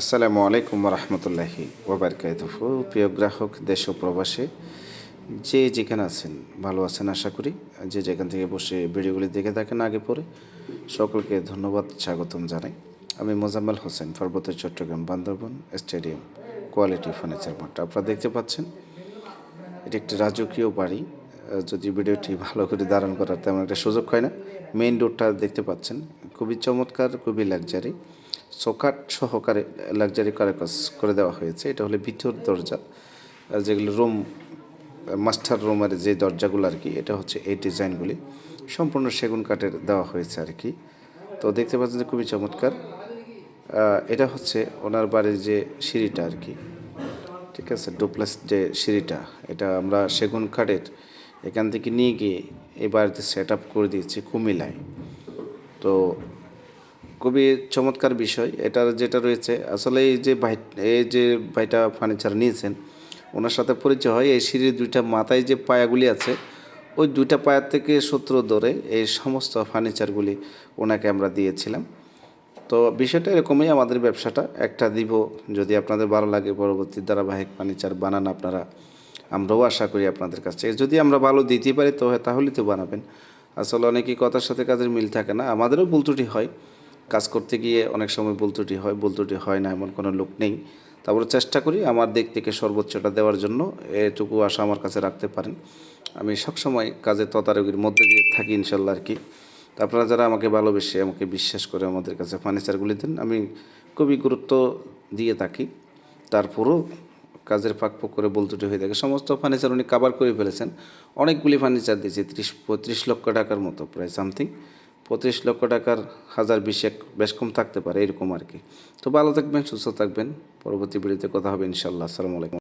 আসসালামু আলাইকুম রহমতুল্লাহি ওবরকাতুহ প্রিয় গ্রাহক, দেশ প্রবাসে, যে যেখানে আছেন, ভালো আছেন আশা করি, যে যেখান থেকে বসে ভিডিওগুলি দেখে থাকেন আগে পরে, সকলকে ধন্যবাদ, স্বাগতম জানাই। আমি মোজাম্মেল হোসেন পার্বত্য Chittagong Bandarban stadium, quality furniture mart. আপনারা দেখতে পাচ্ছেন, এটি একটি রাজকীয় বাড়ি। যদি ভিডিওটি ভালো করে ধারণ করার তেমন একটা সুযোগ হয় না, মেইন রোডটা দেখতে পাচ্ছেন, খুবই চমৎকার, খুবই লাক্সারি। চোকাট সহকারে লাক্সারি কাজ করে দেওয়া হয়েছে। এটা হলো ভিতর দরজা যেগুলো রুম মাস্টার রুমের যে দরজাগুলো আর কি, এটা হচ্ছে এই ডিজাইনগুলি। সম্পূর্ণ সেগুন কাঠের দেওয়া হয়েছে আর কি। তো দেখতে পাচ্ছেন যে খুবই চমৎকার। এটা হচ্ছে ওনার বাড়ির যে সিঁড়িটা আর কি। ঠিক আছে ডুপ্লাস যে সিঁড়িটা, এটা আমরা সেগুন কাঠের এখান থেকে নিয়ে গিয়ে এই বাড়িতে সেট আপ করে দিয়েছি কুমিলায় তো খুবই চমৎকার বিষয়। এটার যেটা রয়েছে, আসলে এই যে ভাই, এই যে ভাইটা ফার্নিচার নিয়েছেন, ওনার সাথে পরিচয় হয়, এই সিঁড়ির দুইটা মাথায় যে পায়াগুলি আছে, ওই দুইটা পায়ার থেকে সূত্র ধরে এই সমস্ত ফার্নিচারগুলি ওনাকে আমরা দিয়েছিলাম। তো বিষয়টা এরকমই আমাদের ব্যবসাটা, একটা দিব যদি আপনাদের ভালো লাগে, পরবর্তী ধারাবাহিক ফার্নিচার বানান আপনারা। আমরাও আশা করি আপনাদের কাছ থেকে। যদি আমরা ভালো দিতে পারি, তো তাহলেই তো বানাবেন। আসলে অনেকেই কথার সাথে কাজের মিল থাকে না, আমাদেরও ভুল ত্রুটি হয়। কাজ করতে গিয়ে অনেক সময় ভুল ত্রুটি হয়, ভুল ত্রুটি হয় না, এমন কোনো লোক নেই। তারপরে চেষ্টা করি আমার দিক থেকে সর্বোচ্চটা দেওয়ার জন্য, এটুকু আশা আমার কাছে রাখতে পারেন। আমি সবসময় কাজের তদারকির মধ্যে দিয়ে থাকি ইনশাল্লাহ আর কি। আপনারা যারা আমাকে ভালোবেসে, আমাকে বিশ্বাস করে আমাদের কাছে ফার্নিচারগুলি দেন, আমি খুবই গুরুত্ব দিয়ে থাকি। তারপরও কাজের ফাঁক ফোক করে বলতুটি হয়ে থাকে, সমস্ত ফার্নিচার উনি কাভার করে ফেলেছেন। অনেকগুলি ফার্নিচার দিয়েছে, ত্রিশ পঁয়ত্রিশ লক্ষ টাকার মতো, প্রায় সামথিং পঁয়ত্রিশ লক্ষ টাকার হাজার বিশেক বেশ কম থাকতে পারে, এরকম আর কি। তো ভালো থাকবেন, সুস্থ থাকবেন। পরবর্তী ভিডিওতে কথা হবে ইনশাল্লাহ আসসালামু আলাইকুম।